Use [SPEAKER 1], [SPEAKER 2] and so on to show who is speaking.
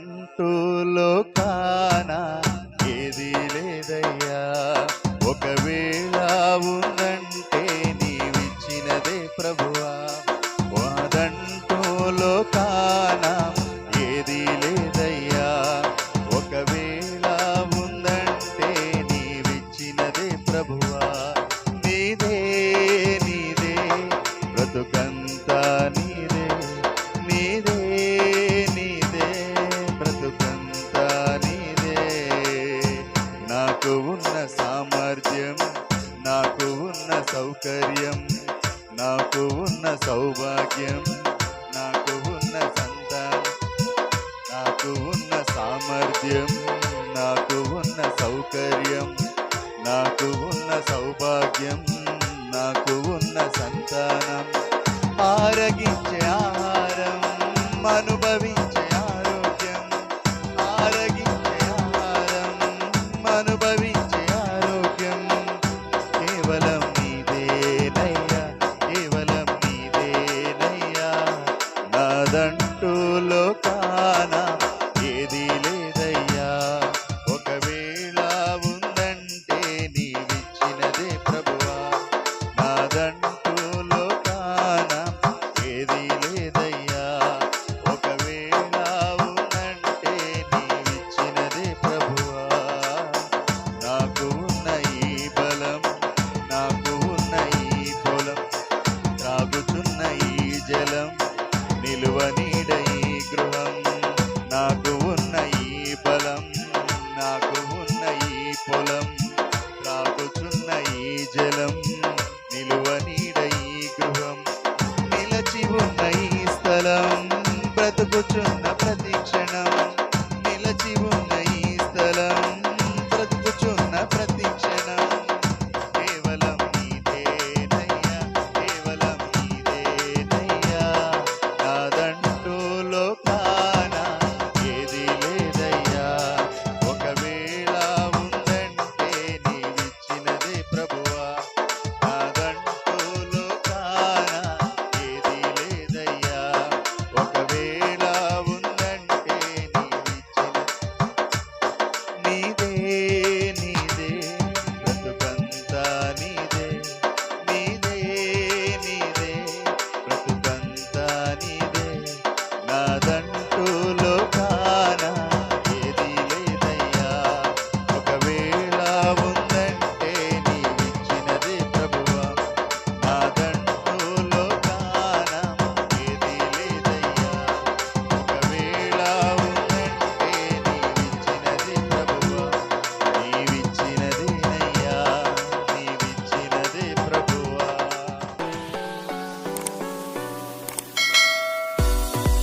[SPEAKER 1] అంటూ లోకాన ఏది లేదయ్యా. ఒకవేళ ఉందంటే నీవిచ్చినదే ప్రభువా. వాదంటూ లోకాన ఏది లేదయ్యా. ఒకవేళ ఉందంటే నీవిచ్చినదే ప్రభువా. సౌకర్యం. నాకు ఉన్న సౌభాగ్యం నాకు ఉన్న సంతానం నాకు ఉన్న సామర్థ్యం నాకు ఉన్న సౌకర్యం నాకు ఉన్న సౌభాగ్యం నాకు ఉన్న సంతానం. ఆరగించే ఆహారం అనుభవి அதன் నాకు